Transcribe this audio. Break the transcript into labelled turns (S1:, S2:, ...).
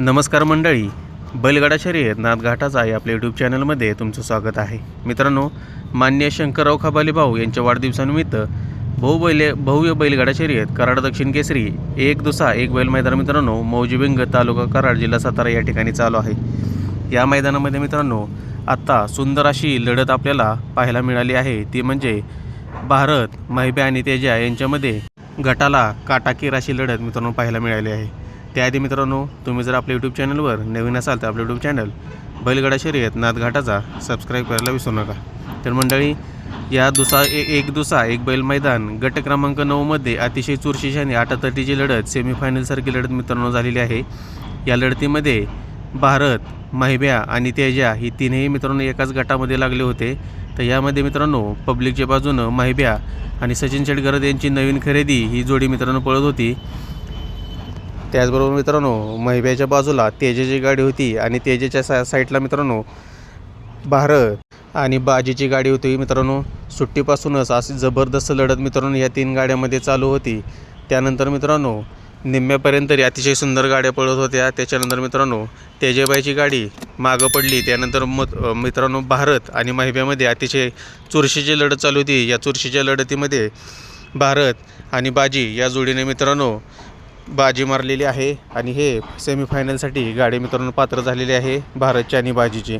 S1: नमस्कार मंडळी. बैलगाडा शर्यत नाथघाटाचा आहे आपल्या यूट्यूब चॅनलमध्ये तुमचं स्वागत आहे. मित्रांनो मान्य शंकरराव खबाले भाऊ यांच्या वाढदिवसानिमित्त भाऊ भव्य बैलगाडा शर्यत कराड दक्षिण केसरी एक दुसा एक बैल मैदान मित्रांनो मौजीबिंग तालुका कराड जिल्हा सातारा या ठिकाणी चालू आहे. या मैदानामध्ये मित्रांनो आत्ता सुंदर अशी लढत आपल्याला पाहायला मिळाली आहे. ती म्हणजे भारत महिब्या आणि तेजा यांच्यामध्ये गटाला काटाकीर अशी लढत मित्रांनो पाहायला मिळाली आहे. त्याआधी मित्रांनो तुम्ही जर आपल्या यूट्यूब चॅनलवर नवीन असाल तर आपलं यूट्यूब चॅनल बैलगाडा शर्यत नाथघाटाचा सबस्क्राईब करायला विसरू नका. तर मंडळी या दुसा ए एक दुसा एक बैल मैदान गट क्रमांक नऊमध्ये अतिशय चुरशीशाने आटातटीची लढत सेमीफायनलसारखी लढत मित्रांनो झालेली आहे. या लढतीमध्ये भारत महिब्या आणि तेजा ही तीनही मित्रांनो एकाच गटामध्ये लागले होते. तर यामध्ये मित्रांनो पब्लिकच्या बाजूनं महिब्या आणि सचिन शेटगरद यांची नवीन खरेदी ही जोडी मित्रांनो पळत होती. त्याचबरोबर मित्रांनो महिब्याच्या बाजूला तेजेची गाडी होती आणि तेजेच्या सा साईडला मित्रांनो भारत आणि बाजीची गाडी होती. मित्रांनो सुट्टीपासूनच अशी जबरदस्त लढत मित्रांनो या तीन गाड्यामध्ये चालू होती. त्यानंतर मित्रांनो निम्म्यापर्यंत तरी अतिशय सुंदर गाड्या पळत होत्या. त्याच्यानंतर मित्रांनो तेजेबाईची गाडी मागं पडली. त्यानंतर मत मित्रांनो भारत आणि महिब्यामध्ये अतिशय चुरशीची लढत चालू होती. या चुरशीच्या लढतीमध्ये भारत आणि बाजी या जोडीने मित्रांनो बाजी मारलेली आहे आणि हे सेमीफायनलसाठी गाडी मित्रांनो पात्र झालेली आहे भारतची आणि बाजीची.